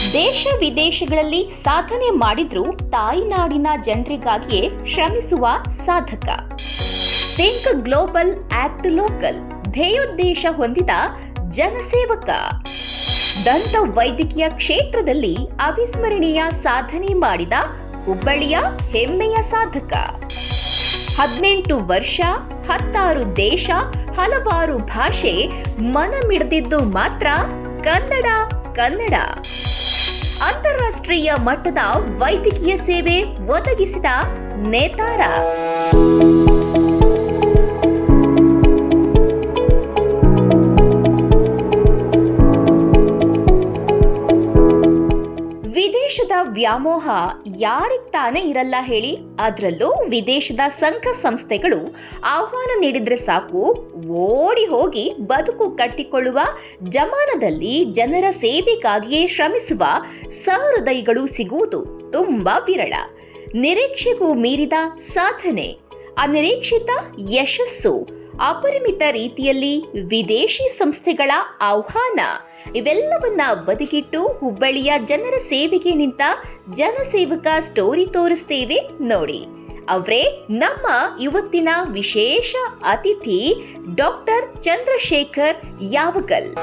ದೇಶ ವಿದೇಶಗಳಲ್ಲಿ ಸಾಧನೆ ಮಾಡಿದ್ರೂ ತಾಯಿನಾಡಿನ ಜನರಿಗಾಗಿಯೇ ಶ್ರಮಿಸುವ ಸಾಧಕ. ಥಿಂಕ್ ಗ್ಲೋಬಲ್ ಆಕ್ಟ್ ಲೋಕಲ್ ಧ್ಯೇಯೋದ್ದೇಶ ಹೊಂದಿದ ಜನಸೇವಕ. ದಂತ ವೈದ್ಯಕೀಯ ಕ್ಷೇತ್ರದಲ್ಲಿ ಅವಿಸ್ಮರಣೀಯ ಸಾಧನೆ ಮಾಡಿದ ಹುಬ್ಬಳ್ಳಿಯ ಹೆಮ್ಮೆಯ ಸಾಧಕ. ಹದಿನೆಂಟು ವರ್ಷ, ಹತ್ತಾರು ದೇಶ, ಹಲವಾರು ಭಾಷೆ ಮನಮಿಡಿದಿದ್ದು ಮಾತ್ರ ಕನ್ನಡ ಕನ್ನಡ. ಅಂತಾರಾಷ್ಟ್ರೀಯ ಮಟ್ಟದ ವೈದ್ಯಕೀಯ ಸೇವೆ ಒದಗಿಸಿದ ನೇತಾರ. ವ್ಯಾಮೋಹ ಯಾರಿಗ್ ತಾನೇ ಇರಲ್ಲ ಹೇಳಿ, ಅದರಲ್ಲೂ ವಿದೇಶದ ಸಂಘ ಸಂಸ್ಥೆಗಳು ಆಹ್ವಾನ ನೀಡಿದ್ರೆ ಸಾಕು, ಓಡಿ ಹೋಗಿ ಬದುಕು ಕಟ್ಟಿಕೊಳ್ಳುವ, ಜಮಾನದಲ್ಲಿ ಜನರ ಸೇವೆಗಾಗಿಯೇ ಶ್ರಮಿಸುವ ಸಹೃದಯಗಳು ಸಿಗುವುದು ತುಂಬಾ ವಿರಳ. ನಿರೀಕ್ಷೆಗೂ ಮೀರಿದ ಸಾಧನೆ. ಅನಿರೀಕ್ಷಿತ ಯಶಸ್ಸು. ಅಪರಿಮಿತ ರೀತಿಯಲ್ಲಿ ವಿದೇಶಿ ಸಂಸ್ಥೆಗಳ ಆಹ್ವಾನ. ಇವೆಲ್ಲವನ್ನ ಬದಿಗಿಟ್ಟು ಹುಬ್ಬಳ್ಳಿಯ ಜನರ ಸೇವೆಗೆ ನಿಂತ ಜನಸೇವಕ ಸ್ಟೋರಿ ತೋರಿಸ್ತೇವೆ ನೋಡಿ. ಅವರೇ, ನಮ್ಮ ಇವತ್ತಿನ ವಿಶೇಷ ಅತಿಥಿ ಡಾಕ್ಟರ್ ಚಂದ್ರಶೇಖರ್ ಯಾವಗಲ್.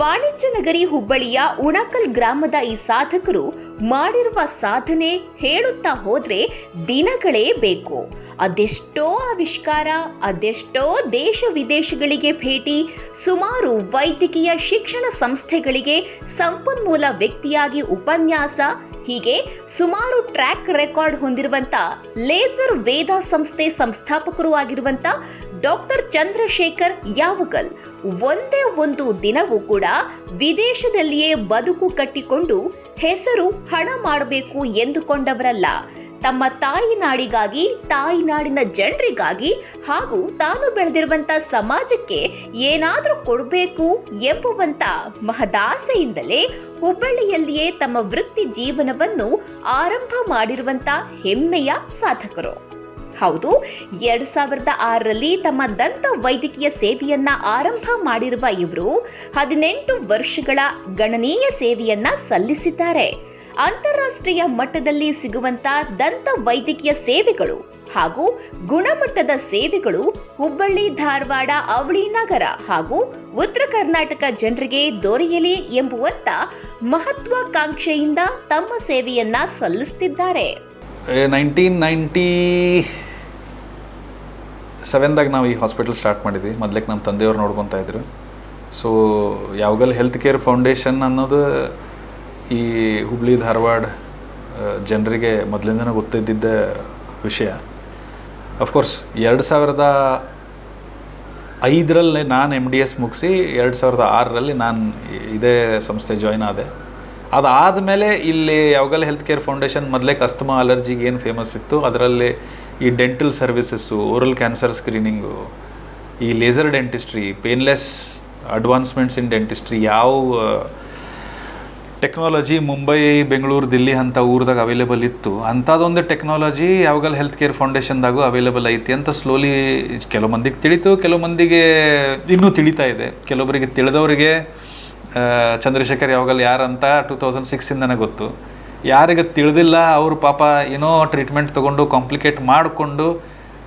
ವಾಣಿಜ್ಯ ನಗರಿ ಹುಬ್ಬಳ್ಳಿಯ ಉಣಕಲ್ ಗ್ರಾಮದ ಈ ಸಾಧಕರು ಮಾಡಿರುವ ಸಾಧನೆ ಹೇಳುತ್ತಾ ಹೋದ್ರೆ ದಿನಗಳೇ ಬೇಕು. ಅದೆಷ್ಟೋ ಆವಿಷ್ಕಾರ, ಅದೆಷ್ಟೋ ದೇಶ ವಿದೇಶಗಳಿಗೆ ಭೇಟಿ, ಸುಮಾರು ವೈದ್ಯಕೀಯ ಶಿಕ್ಷಣ ಸಂಸ್ಥೆಗಳಿಗೆ ಸಂಪನ್ಮೂಲ ವ್ಯಕ್ತಿಯಾಗಿ ಉಪನ್ಯಾಸ ಹೀಗೆ ಸುಮಾರು ಟ್ರ್ಯಾಕ್ ರೆಕಾರ್ಡ್ ಹೊಂದಿರುವಂತ ಲೇಸರ್ ವೇದ ಸಂಸ್ಥೆ ಸಂಸ್ಥಾಪಕರು ಆಗಿರುವಂತ ಡಾಕ್ಟರ್ ಚಂದ್ರಶೇಖರ್ ಯಾವಗಲ್ ಒಂದೇ ಒಂದು ದಿನವೂ ಕೂಡ ವಿದೇಶದಲ್ಲಿಯೇ ಬದುಕು ಕಟ್ಟಿಕೊಂಡು ಹೆಸರು ಹಣ ಮಾಡಬೇಕು ಎಂದುಕೊಂಡವರಲ್ಲ. ತಮ್ಮ ತಾಯಿ ನಾಡಿಗಾಗಿ ತಾಯಿ ನಾಡಿನ ಜನರಿಗಾಗಿ ಹಾಗೂ ತಾನು ಬೆಳೆದಿರುವಂತ ಸಮಾಜಕ್ಕೆ ಏನಾದರೂ ಕೊಡಬೇಕು ಎಂಬುವಂತ ಮಹದಾಸೆಯಿಂದಲೇ ಹುಬ್ಬಳ್ಳಿಯಲ್ಲಿಯೇ ತಮ್ಮ ವೃತ್ತಿ ಜೀವನವನ್ನು ಆರಂಭ ಮಾಡಿರುವಂತ ಹೆಮ್ಮೆಯ ಸಾಧಕರು. ಹೌದು, ಎರಡ್ ಸಾವಿರದ ಆರರಲ್ಲಿ ತಮ್ಮ ದಂತ ವೈದ್ಯಕೀಯ ಸೇವೆಯನ್ನ ಆರಂಭ ಮಾಡಿರುವ ಇವರು ಹದಿನೆಂಟು ವರ್ಷಗಳ ಗಣನೀಯ ಸೇವೆಯನ್ನ ಸಲ್ಲಿಸಿದ್ದಾರೆ. ಅಂತಾರಾಷ್ಟ್ರೀಯ ಮಟ್ಟದಲ್ಲಿ ಸಿಗುವಂತ ದಂತ ವೈದ್ಯಕೀಯ ಸೇವೆಗಳು ಹಾಗೂ ಗುಣಮಟ್ಟದ ಸೇವೆಗಳು ಹುಬ್ಬಳ್ಳಿ, ಧಾರವಾಡ, ಅವಳಿ ನಗರ ಹಾಗೂ ಉತ್ತರ ಕರ್ನಾಟಕ ಜನರಿಗೆ ದೊರೆಯಲಿ ಎಂಬುವಂತ ಮಹತ್ವಾಕಾಂಕ್ಷೆಯಿಂದ ತಮ್ಮ ಸೇವೆಯನ್ನ ಸಲ್ಲಿಸುತ್ತಿದ್ದಾರೆ ನೈನ್ಟೀನ್ ನೈಂಟಿ ಸೆವೆನ್ದಾಗ ನಾವು ಈ ಹಾಸ್ಪಿಟಲ್ ಸ್ಟಾರ್ಟ್ ಮಾಡಿದ್ವಿ. ಮೊದಲಕ್ಕೆ ನಮ್ಮ ತಂದೆಯವ್ರು ನೋಡ್ಕೊತಾ ಇದ್ರು. ಸೊ ಯಾವಾಗಲೂ ಹೆಲ್ತ್ ಕೇರ್ ಫೌಂಡೇಶನ್ ಅನ್ನೋದು ಈ ಹುಬ್ಳಿ, ಧಾರವಾಡ ಜನರಿಗೆ ಮೊದಲಿಂದನೂ ಗೊತ್ತಿದ್ದಿದ್ದ ವಿಷಯ. ಅಫ್ಕೋರ್ಸ್ ಎರಡು ಸಾವಿರದ ಐದರಲ್ಲಿ ನಾನು ಎಂ ಡಿ ಎಸ್ ಮುಗಿಸಿ, ಎರಡು ಸಾವಿರದ ಆರರಲ್ಲಿ ನಾನು ಇದೇ ಸಂಸ್ಥೆ ಜಾಯ್ನ್ ಆದೆ. ಅದಾದಮೇಲೆ ಇಲ್ಲಿ ಯಾವಾಗಲೇ ಹೆಲ್ತ್ ಕೇರ್ ಫೌಂಡೇಶನ್ ಮೊದಲೇ ಅಸ್ತಮಾ ಅಲರ್ಜಿಗೆ ಏನು ಫೇಮಸ್ ಇತ್ತು? ಅದರಲ್ಲಿ ಈ dental services oral cancer screening ಈ laser dentistry painless advancements in dentistry ಯಾವ ಟೆಕ್ನಾಲಜಿ ಮುಂಬೈ ಬೆಂಗಳೂರು ದಿಲ್ಲಿ ಅಂತ ಊರದಾಗ ಅವೈಲೇಬಲ್ ಇತ್ತು. ಅಂಥದ್ದೊಂದು ಟೆಕ್ನಾಲಜಿ ಯಾವಾಗಲೂ ಹೆಲ್ತ್ ಕೇರ್ ಫೌಂಡೇಶನ್ದಾಗೂ ಅವೈಲೇಬಲ್ ಐತಿ ಅಂತ ಸ್ಲೋಲಿ ಕೆಲವು ಮಂದಿಗೆ ತಿಳಿತು, ಕೆಲವು ಮಂದಿಗೆ ಇನ್ನೂ ತಿಳಿತಾ ಇದೆ. ಕೆಲವೊಬ್ಬರಿಗೆ ತಿಳಿದವರಿಗೆ ಚಂದ್ರಶೇಖರ್ ಯಾವಾಗಲ್ ಯಾರಂತ ಟೂ ತೌಸಂಡ್ ಸಿಕ್ಸಿಂದನೇ ಗೊತ್ತು. ಯಾರಿಗೆ ತಿಳಿದಿಲ್ಲ, ಅವರು ಪಾಪ ಏನೋ ಟ್ರೀಟ್ಮೆಂಟ್ ತೊಗೊಂಡು ಕಾಂಪ್ಲಿಕೇಟ್ ಮಾಡಿಕೊಂಡು,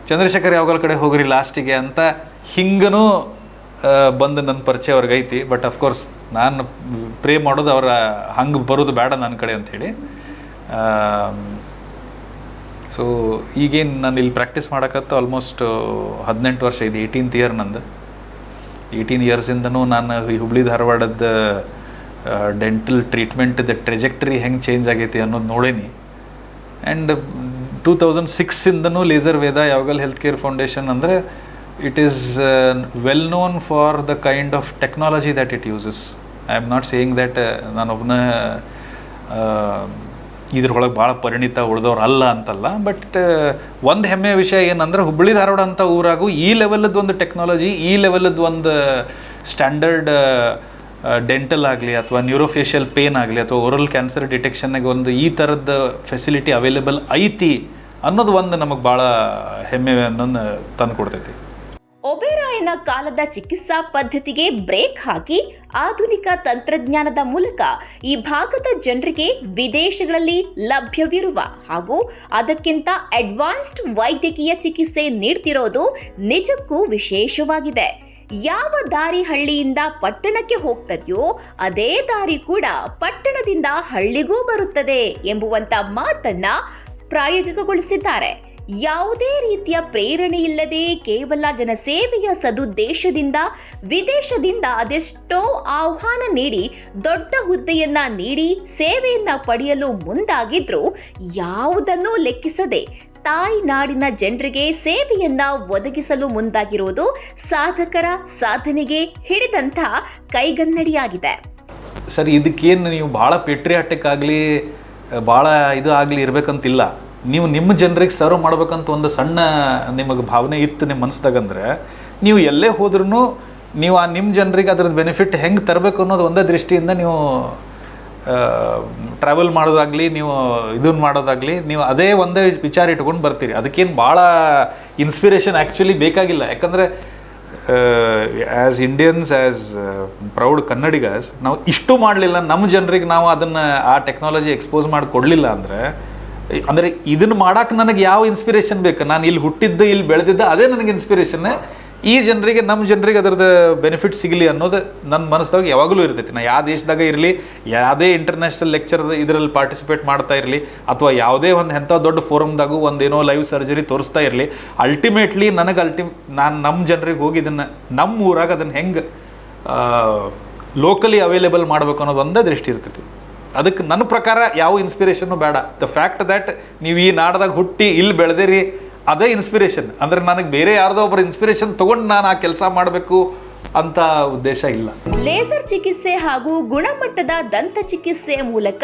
ಚಂದ್ರಶೇಖರ್ ಯಾವಾಗಲ ಕಡೆ ಹೋಗ್ರಿ ಲಾಸ್ಟಿಗೆ ಅಂತ ಹಿಂಗನೂ ಬಂದು ನನ್ನ ಪರಿಚಯ ಅವ್ರಿಗೆ ಐತಿ ಬಟ್ ಅಫ್ಕೋರ್ಸ್ ನಾನು ಪ್ರೇ ಮಾಡೋದು ಅವರ ಹಂಗೆ ಬರೋದು ಬೇಡ ನನ್ನ ಕಡೆ ಅಂಥೇಳಿ ಸೊ ಈಗೇನು ನಾನು ಇಲ್ಲಿ ಪ್ರಾಕ್ಟೀಸ್ ಮಾಡೋಕತ್ತ ಆಲ್ಮೋಸ್ಟ್ ಹದಿನೆಂಟು ವರ್ಷ ಇದೆ ಏಯ್ಟೀನ್ತ್ ಇಯರ್ ನಂದು. ಏಯ್ಟೀನ್ ಇಯರ್ಸಿಂದನೂ ನಾನು ಈ ಹುಬ್ಳಿ ಧಾರವಾಡದ ಡೆಂಟಲ್ ಟ್ರೀಟ್ಮೆಂಟ್ದ ಟ್ರೆಜೆಕ್ಟ್ರಿ ಹೆಂಗೆ ಚೇಂಜ್ ಆಗೈತಿ ಅನ್ನೋದು ನೋಡೇನಿ. ಆ್ಯಂಡ್ ಟೂ ತೌಸಂಡ್ ಸಿಕ್ಸಿಂದನೂ ಲೇಸರ್ ವೇದ ಯಾವಾಗಲ್ ಹೆಲ್ತ್ ಕೇರ್ ಫೌಂಡೇಶನ್ ಅಂದರೆ it is well known for the kind of technology that it uses I am not saying that ನಾನೊಬ್ಬನ ಇದ್ರೊಳಗೆ ಭಾಳ ಪರಿಣಿತ ಉಳಿದವ್ರು ಅಲ್ಲ ಅಂತಲ್ಲ ಬಟ್ ಒಂದು ಹೆಮ್ಮೆಯ ವಿಷಯ ಏನಂದ್ರೆ ಹುಬ್ಬಳ್ಳಿ ಧಾರವಾಡ ಅಂತ ಊರಾಗೂ ಈ ಲೆವೆಲದ್ದು ಒಂದು ಟೆಕ್ನಾಲಜಿ ಈ ಲೆವೆಲದ್ದು ಒಂದು ಸ್ಟ್ಯಾಂಡರ್ಡ್ ಡೆಂಟಲ್ ಆಗಲಿ ಅಥವಾ ನ್ಯೂರೋಫೇಷಿಯಲ್ ಪೇನ್ ಆಗಲಿ ಅಥವಾ ಓರಲ್ ಕ್ಯಾನ್ಸರ್ ಡಿಟೆಕ್ಷನ್ಗೆ ಒಂದು ಈ ಥರದ ಫೆಸಿಲಿಟಿ ಅವೈಲೇಬಲ್ ಐತಿ ಅನ್ನೋದು ಒಂದು ನಮಗೆ ಭಾಳ ಹೆಮ್ಮೆ ಅನ್ನೋದು ತಂದು ಕೊಡ್ತೈತಿ ಪ್ರಾಚೀನ ಕಾಲದ ಚಿಕಿತ್ಸಾ ಪದ್ಧತಿಗೆ ಬ್ರೇಕ್ ಹಾಕಿ ಆಧುನಿಕ ತಂತ್ರಜ್ಞಾನದ ಮೂಲಕ ಈ ಭಾಗದ ಜನರಿಗೆ ವಿದೇಶಗಳಲ್ಲಿ ಲಭ್ಯವಿರುವ ಹಾಗೂ ಅದಕ್ಕಿಂತ ಅಡ್ವಾನ್ಸ್ಡ್ ವೈದ್ಯಕೀಯ ಚಿಕಿತ್ಸೆ ನೀಡ್ತಿರೋದು ನಿಜಕ್ಕೂ ವಿಶೇಷವಾಗಿದೆ. ಯಾವ ದಾರಿ ಹಳ್ಳಿಯಿಂದ ಪಟ್ಟಣಕ್ಕೆ ಹೋಗ್ತದೆಯೋ ಅದೇ ದಾರಿ ಕೂಡ ಪಟ್ಟಣದಿಂದ ಹಳ್ಳಿಗೂ ಬರುತ್ತದೆ ಎಂಬುವಂತ ಮಾತನ್ನ ಪ್ರಾಯೋಗಿಕಗೊಳಿಸಿದ್ದಾರೆ. ಯಾವುದೇ ರೀತಿಯ ಪ್ರೇರಣೆ ಇಲ್ಲದೆ ಕೇವಲ ಜನಸೇವೆಯ ಸದುದ್ದೇಶದಿಂದ ವಿದೇಶದಿಂದ ಅದೆಷ್ಟೋ ಆಹ್ವಾನ ನೀಡಿ ದೊಡ್ಡ ಹುದ್ದೆಯನ್ನ ನೀಡಿ ಸೇವೆಯನ್ನ ಪಡೆಯಲು ಮುಂದಾಗಿದ್ರು ಯಾವುದನ್ನೂ ಲೆಕ್ಕಿಸದೆ ತಾಯಿ ನಾಡಿನ ಜನರಿಗೆ ಸೇವೆಯನ್ನ ಒದಗಿಸಲು ಮುಂದಾಗಿರುವುದು ಸಾಧಕರ ಸಾಧನೆಗೆ ಹಿಡಿದಂಥ ಕೈಗನ್ನಡಿಯಾಗಿದೆ. ಸರ್, ಇದಕ್ಕೇನು ನೀವು ಭಾಳ ಪೆಟ್ರಿಯಾಟಿಕ್ ಆಗಲಿ ಭಾಳ ಇದು ಆಗಲಿ ಇರಬೇಕಂತಿಲ್ಲ. ನೀವು ನಿಮ್ಮ ಜನರಿಗೆ ಸರ್ವ್ ಮಾಡ್ಬೇಕಂತ ಒಂದು ಸಣ್ಣ ನಿಮಗೆ ಭಾವನೆ ಇತ್ತು ನಿಮ್ಮ ಮನಸ್ದಾಗಂದ್ರೆ ನೀವು ಎಲ್ಲೇ ಹೋದ್ರೂ ನೀವು ಆ ನಿಮ್ಮ ಜನರಿಗೆ ಅದ್ರದ್ದು ಬೆನಿಫಿಟ್ ಹೆಂಗೆ ತರಬೇಕು ಅನ್ನೋದು ಒಂದೇ ದೃಷ್ಟಿಯಿಂದ ನೀವು ಟ್ರಾವೆಲ್ ಮಾಡೋದಾಗಲಿ, ನೀವು ಇದನ್ನ ಮಾಡೋದಾಗಲಿ, ನೀವು ಅದೇ ಒಂದೇ ವಿಚಾರ ಇಟ್ಕೊಂಡು ಬರ್ತೀರಿ. ಅದಕ್ಕೇನು ಭಾಳ ಇನ್ಸ್ಪಿರೇಷನ್ ಆ್ಯಕ್ಚುಲಿ ಬೇಕಾಗಿಲ್ಲ. ಯಾಕಂದರೆ as Indians as proud Kannadigas ನಾವು ಇಷ್ಟು ಮಾಡಲಿಲ್ಲ ನಮ್ಮ ಜನರಿಗೆ ನಾವು ಅದನ್ನು ಆ ಟೆಕ್ನಾಲಜಿ ಎಕ್ಸ್ಪೋಸ್ ಮಾಡಿ ಕೊಡಲಿಲ್ಲ ಅಂದರೆ ಅಂದರೆ ಇದನ್ನು ಮಾಡಕ್ಕೆ ನನಗೆ ಯಾವ ಇನ್ಸ್ಪಿರೇಷನ್ ಬೇಕು? ನಾನು ಇಲ್ಲಿ ಹುಟ್ಟಿದ್ದು, ಇಲ್ಲಿ ಬೆಳೆದಿದ್ದು, ಅದೇ ನನಗೆ ಇನ್ಸ್ಪಿರೇಷನ್ ಈ ಜನರಿಗೆ ನಮ್ಮ ಜನರಿಗೆ ಅದರದ್ದು ಬೆನಿಫಿಟ್ ಸಿಗಲಿ ಅನ್ನೋದು ನನ್ನ ಮನಸ್ಸಾಗ ಯಾವಾಗಲೂ ಇರ್ತೈತಿ. ನಾನು ಯಾವ ದೇಶದಾಗ ಇರಲಿ, ಯಾವುದೇ ಇಂಟರ್ನ್ಯಾಷನಲ್ ಲೆಕ್ಚರ್ ಇದರಲ್ಲಿ ಪಾರ್ಟಿಸಿಪೇಟ್ ಮಾಡ್ತಾ ಇರಲಿ, ಅಥವಾ ಯಾವುದೇ ಒಂದು ಎಂಥ ದೊಡ್ಡ ಫೋರಮ್ದಾಗೂ ಒಂದೇನೋ ಲೈವ್ ಸರ್ಜರಿ ತೋರಿಸ್ತಾ ಇರಲಿ ಅಲ್ಟಿಮೇಟ್ಲಿ ನನಗೆ ಅಲ್ಟಿ ನಾನು ನಮ್ಮ ಜನರಿಗೆ ಹೋಗಿ ಇದನ್ನು ನಮ್ಮ ಊರಾಗ ಅದನ್ನು ಹೆಂಗೆ ಲೋಕಲಿ ಅವೈಲೇಬಲ್ ಮಾಡಬೇಕು ಅನ್ನೋದು ಒಂದೇ ದೃಷ್ಟಿ ಇರ್ತೈತಿ. ಅದಕ್ಕೆ ನನ್ನ ಪ್ರಕಾರ ಯಾವ ಇನ್ಸ್ಪಿರೇಷನ್ನು ಬೇಡ. ದ ಫ್ಯಾಕ್ಟ್ ದ್ಯಾಟ್ ನೀವು ಈ ನಾಡದಾಗ ಹುಟ್ಟಿ ಇಲ್ಲಿ ಬೆಳೆದಿರಿ, ಅದೇ ಇನ್ಸ್ಪಿರೇಷನ್ ಅಂದ್ರೆ ನನಗೆ ಬೇರೆ ಯಾರ್ದೋ ಒಬ್ಬರು ಇನ್ಸ್ಪಿರೇಷನ್ ತೊಗೊಂಡು ನಾನು ಆ ಕೆಲಸ ಮಾಡಬೇಕು ಅಂತ ಉದ್ದೇಶ ಇಲ್ಲ. ಲೇಸರ್ ಚಿಕಿತ್ಸೆ ಹಾಗೂ ಗುಣಮಟ್ಟದ ದಂತ ಚಿಕಿತ್ಸೆ ಮೂಲಕ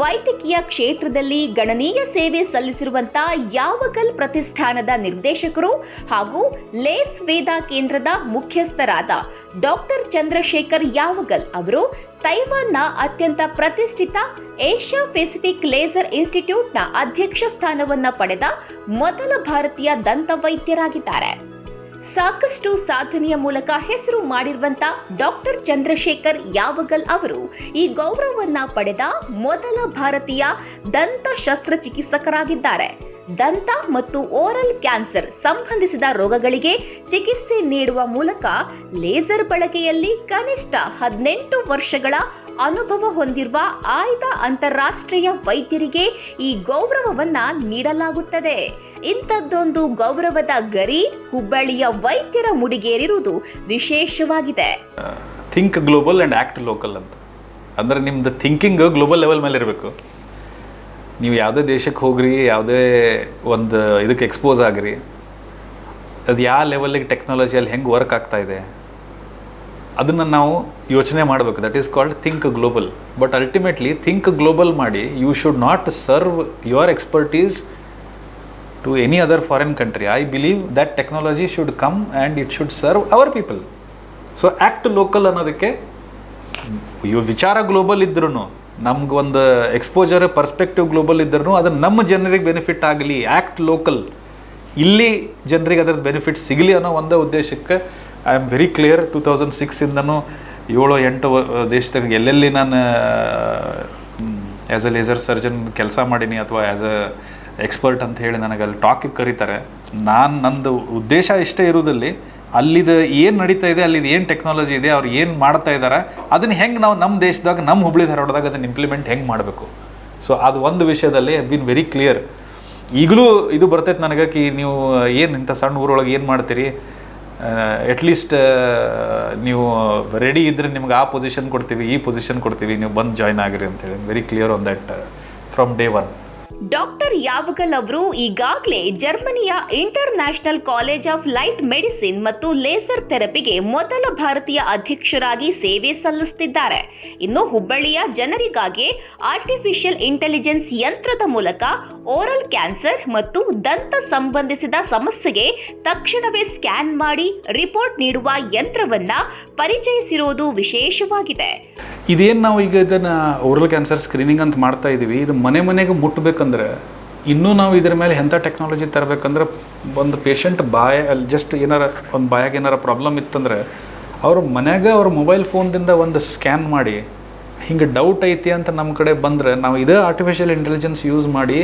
ವೈದ್ಯಕೀಯ ಕ್ಷೇತ್ರದಲ್ಲಿ ಗಣನೀಯ ಸೇವೆ ಸಲ್ಲಿಸಿರುವಂತ ಯಾವಗಲ್ ಪ್ರತಿಷ್ಠಾನದ ನಿರ್ದೇಶಕರು ಹಾಗೂ ಲೇಸ್ ವೇದ ಕೇಂದ್ರದ ಮುಖ್ಯಸ್ಥರಾದ ಡಾಕ್ಟರ್ ಚಂದ್ರಶೇಖರ್ ಯಾವಗಲ್ ಅವರು ತೈವಾನ್ನ ಅತ್ಯಂತ ಪ್ರತಿಷ್ಠಿತ ಏಷ್ಯಾ ಪೆಸಿಫಿಕ್ ಲೇಸರ್ ಇನ್ಸ್ಟಿಟ್ಯೂಟ್ನ ಅಧ್ಯಕ್ಷ ಸ್ಥಾನವನ್ನು ಪಡೆದ ಮೊದಲ ಭಾರತೀಯ ದಂತ ವೈದ್ಯರಾಗಿದ್ದಾರೆ ಸಾಕಷ್ಟು ಸಾಧನೆಯ ಮೂಲಕ ಹೆಸರು ಮಾಡಿರುವಂತ ಡಾಕ್ಟರ್ ಚಂದ್ರಶೇಖರ್ ಯಾವಗಲ್ ಅವರು ಈ ಗೌರವವನ್ನ ಪಡೆದ ಮೊದಲ ಭಾರತೀಯ ದಂತ ಶಸ್ತ್ರಚಿಕಿತ್ಸಕರಾಗಿದ್ದಾರೆ ದಂತ ಮತ್ತು ಓರಲ್ ಕ್ಯಾನ್ಸರ್ ಸಂಬಂಧಿಸಿದ ರೋಗಗಳಿಗೆ ಚಿಕಿತ್ಸೆ ನೀಡುವ ಮೂಲಕ ಲೇಸರ್ ಬಳಕೆಯಲ್ಲಿ ಕನಿಷ್ಠ ಹದಿನೆಂಟು ವರ್ಷಗಳ ಅನುಭವ ಹೊಂದಿರುವ ಆಯ್ದ ಅಂತಾರಾಷ್ಟ್ರೀಯ ವೈದ್ಯರಿಗೆ ಈ ಗೌರವವನ್ನ ನೀಡಲಾಗುತ್ತದೆ. ಇಂಥದ್ದೊಂದು ಗೌರವದ ಗರಿ ಹುಬ್ಬಳ್ಳಿಯ ವೈದ್ಯರ ಮುಡಿಗೇರಿರುವುದು ವಿಶೇಷವಾಗಿದೆ. Think global and act local ಅಂತ. ಅಂದರೆ ನಿಮ್ದು ಥಿಂಕಿಂಗ್ ಗ್ಲೋಬಲ್ ಲೆವೆಲ್ ಮೇಲೆ ಇರಬೇಕು ನೀವು ಯಾವುದೇ ದೇಶಕ್ಕೆ ಹೋಗ್ರಿ, ಯಾವುದೇ ಒಂದು ಇದಕ್ಕೆ ಎಕ್ಸ್ಪೋಸ್ ಆಗ್ರಿ, ಅದು ಯಾವ ಲೆವೆಲ್ಲಿಗೆ ಟೆಕ್ನಾಲಜಿಯಲ್ಲಿ ಹೆಂಗೆ ವರ್ಕ್ ಆಗ್ತಾ ಇದೆ, ಅದನ್ನು ನಾವು ಯೋಚನೆ ಮಾಡಬೇಕು. That is called think global but ultimately think global ಮಾಡಿ you should not serve your expertise to any other foreign country I believe that technology should come and it should serve our people so act local ಅನ್ನೋದಕ್ಕೆ ವಿಚಾರ global ಇದ್ರೂ ನಮ್ಗೆ ಒಂದು exposure perspective global ಇದ್ದರೂ ಅದು ನಮ್ಮ ಜನರಿಗೆ ಬೆನಿಫಿಟ್ ಆಗಲಿ ಆ್ಯಕ್ಟ್ ಲೋಕಲ್ ಇಲ್ಲಿ ಜನರಿಗೆ ಅದರದ್ದು ಬೆನಿಫಿಟ್ ಸಿಗಲಿ ಅನ್ನೋ ಒಂದೇ ಉದ್ದೇಶಕ್ಕೆ I am very clear two thousand ಸಿಕ್ಸಿಂದನೂ ಏಳು ಎಂಟು ದೇಶದಾಗ ಎಲ್ಲೆಲ್ಲಿ ನಾನು ಆ್ಯಸ್ ಅ ಲೇಸರ್ ಸರ್ಜನ್ ಕೆಲಸ ಮಾಡೀನಿ ಅಥವಾ ಆ್ಯಸ್ ಅ ಎಕ್ಸ್ಪರ್ಟ್ ಅಂತ ಹೇಳಿ ನನಗೆ ಅಲ್ಲಿ ಟಾಕಿಗೆ ಕರೀತಾರೆ. ನಾನು ನಂದು ಉದ್ದೇಶ ಇಷ್ಟೇ ಇರೋದಲ್ಲಿ ಅಲ್ಲಿದು ಏನು ನಡೀತಾ ಇದೆ, ಅಲ್ಲಿದು ಏನು ಟೆಕ್ನಾಲಜಿ ಇದೆ, ಅವ್ರು ಏನು ಮಾಡ್ತಾ ಇದ್ದಾರೆ ಅದನ್ನು ಹೆಂಗೆ ನಾವು ನಮ್ಮ ದೇಶದಾಗ ನಮ್ಮ ಹುಬ್ಳಿ ಧಾರವಾಡದಾಗ ಅದನ್ನು ಇಂಪ್ಲಿಮೆಂಟ್ ಹೆಂಗೆ ಮಾಡಬೇಕು? ಸೊ ಅದು ಒಂದು ವಿಷಯದಲ್ಲಿ ಬಿನ್ ವೆರಿ ಕ್ಲಿಯರ್ ಈಗಲೂ ಇದು ಬರ್ತೈತೆ ನನಗೆ ಕಿ, ನೀವು ಏನು ಇಂಥ ಸಣ್ಣ ಊರೊಳಗೆ ಏನು ಮಾಡ್ತೀರಿ? ಅಟ್ಲೀಸ್ಟ್ ನೀವು ರೆಡಿ ಇದ್ದರೆ ನಿಮ್ಗೆ ಆ ಪೊಸಿಷನ್ ಕೊಡ್ತೀವಿ, ಈ ಪೊಸಿಷನ್ ಕೊಡ್ತೀವಿ, ನೀವು ಬಂದು ಜಾಯ್ನ್ ಆಗಿರಿ ಅಂತೇಳಿ very clear on that from day one doctor Yavagal ಅವರು ಈಗಾಗಲೇ ಜರ್ಮನಿಯ international college of light medicine ಮತ್ತು ಲೇಸರ್ ಥೆರಪಿಗೆ ಮೊದಲ ಭಾರತೀಯ ಅಧ್ಯಕ್ಷರಾಗಿ ಸೇವೆ ಸಲ್ಲಿಸುತ್ತಿದ್ದಾರೆ ಇನ್ನು ಹುಬ್ಬಳ್ಳಿಯ ಜನರಿಗಾಗಿ ಆರ್ಟಿಫಿಷಿಯಲ್ ಇಂಟೆಲಿಜೆನ್ಸ್ ಯಂತ್ರದ ಮೂಲಕ ಓರಲ್ ಕ್ಯಾನ್ಸರ್ ಮತ್ತು ದಂತ ಸಂಬಂಧಿಸಿದ ಸಮಸ್ಯೆಗೆ ತಕ್ಷಣವೇ ಸ್ಕ್ಯಾನ್ ಮಾಡಿ ರಿಪೋರ್ಟ್ ನೀಡುವ ಯಂತ್ರವನ್ನ ಪರಿಚಯಿಸಿರುವುದು ವಿಶೇಷವಾಗಿದೆ. ಇದೇನು ನಾವು ಈಗ ಇದನ್ನು ಓರಲ್ ಕ್ಯಾನ್ಸರ್ ಸ್ಕ್ರೀನಿಂಗ್ ಅಂತ ಮಾಡ್ತಾ ಇದ್ದೀವಿ ಇದು ಮನೆ ಮನೆಗೆ ಮುಟ್ಟಬೇಕಂದ್ರೆ ಇನ್ನೂ ನಾವು ಇದ್ರ ಮೇಲೆ ಎಂಥ ಟೆಕ್ನಾಲಜಿ ತರಬೇಕಂದ್ರೆ, ಒಂದು ಪೇಷಂಟ್ ಬಾಯ ಅಲ್ಲಿ ಜಸ್ಟ್ ಏನಾರ, ಒಂದು ಬಾಯಾಗ ಏನಾರ ಪ್ರಾಬ್ಲಮ್ ಇತ್ತಂದ್ರೆ, ಅವ್ರ ಮನ್ಯಾಗ ಅವ್ರ ಮೊಬೈಲ್ ಫೋನ್ದಿಂದ ಒಂದು ಸ್ಕ್ಯಾನ್ ಮಾಡಿ, ಹಿಂಗೆ ಡೌಟ್ ಐತಿ ಅಂತ ನಮ್ಮ ಕಡೆ ಬಂದರೆ, ನಾವು ಇದೇ ಆರ್ಟಿಫಿಷಿಯಲ್ ಇಂಟೆಲಿಜೆನ್ಸ್ ಯೂಸ್ ಮಾಡಿ,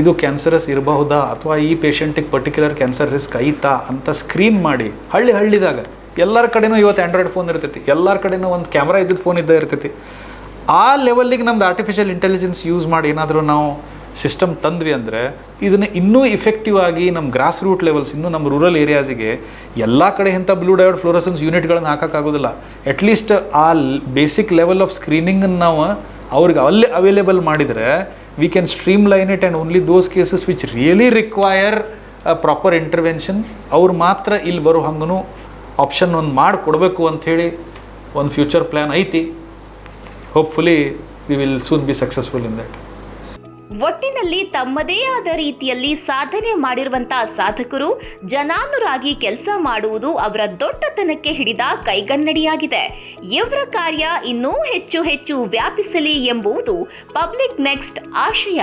ಇದು ಕ್ಯಾನ್ಸರಸ್ ಇರಬಹುದಾ, ಅಥವಾ ಈ ಪೇಷಂಟಿಗೆ ಪರ್ಟಿಕ್ಯುಲರ್ ಕ್ಯಾನ್ಸರ್ ರಿಸ್ಕ್ ಐತಾ ಅಂತ ಸ್ಕ್ರೀನ್ ಮಾಡಿ, ಹಳ್ಳಿ ಹಳ್ಳಿದಾಗ, ಎಲ್ಲರ ಕಡೆನೂ ಇವತ್ತು ಆ್ಯಂಡ್ರಾಯ್ಡ್ ಫೋನ್ ಇರ್ತೈತಿ, ಎಲ್ಲರ ಕಡೆನೂ ಒಂದು ಕ್ಯಾಮ್ರಾ ಇದ್ದಿದ್ದು ಫೋನ್ ಇದ್ದೇ ಇರ್ತೈತಿ. ಆ ಲೆವೆಲ್ಲಿಗೆ ನಮ್ದು ಆರ್ಟಿಫಿಷಿಯಲ್ ಇಂಟೆಲಿಜೆನ್ಸ್ ಯೂಸ್ ಮಾಡಿ ಏನಾದರೂ ನಾವು ಸಿಸ್ಟಮ್ ತಂದ್ವಿ ಅಂದರೆ ಇದನ್ನು ಇನ್ನೂ ಇಫೆಕ್ಟಿವ್ ಆಗಿ ನಮ್ಮ ಗ್ರಾಸ್ ರೂಟ್ ಲೆವೆಲ್ಸ್ ಇನ್ನೂ ನಮ್ಮ ರೂರಲ್ ಏರಿಯಾಸಿಗೆ ಎಲ್ಲ ಕಡೆ ಇಂಥ ಬ್ಲೂ ಡಯೋಡ್ ಫ್ಲೋರಸನ್ಸ್ ಯೂನಿಟ್ಗಳನ್ನ ಹಾಕೋಕ್ಕಾಗೋದಿಲ್ಲ ಅಟ್ಲೀಸ್ಟ್ ಆ ಬೇಸಿಕ್ ಲೆವೆಲ್ ಆಫ್ ಸ್ಕ್ರೀನಿಂಗನ್ನು ನಾವು ಅವ್ರಿಗೆ ಅಲ್ಲಿ ಅವೈಲೇಬಲ್ ಮಾಡಿದರೆ we can streamline it and only those cases which really require proper intervention ಅವ್ರು ಮಾತ್ರ ಇಲ್ಲಿ ಬರೋ ಹಂಗೂ ಆಪ್ಷನ್ ಒಂದು ಮಾಡಿ ಕೊಡಬೇಕು ಅಂಥೇಳಿ ಒಂದು ಫ್ಯೂಚರ್ ಪ್ಲ್ಯಾನ್ ಐತಿ. Hopefully we will soon be successful in that ಒಟ್ಟಿನಲ್ಲಿ ತಮ್ಮದೇ ಆದ ರೀತಿಯಲ್ಲಿ ಸಾಧನೆ ಮಾಡಿರುವಂತಹ ಸಾಧಕರು ಜನಾನುರಾಗಿ ಕೆಲಸ ಮಾಡುವುದು ಅವರ ದೊಡ್ಡತನಕ್ಕೆ ಹಿಡಿದ ಕೈಗನ್ನಡಿಯಾಗಿದೆ. ಇವರ ಕಾರ್ಯ ಇನ್ನೂ ಹೆಚ್ಚು ಹೆಚ್ಚು ವ್ಯಾಪಿಸಲಿ ಎಂಬುದು ಪಬ್ಲಿಕ್ ನೆಕ್ಸ್ಟ್ ಆಶಯ.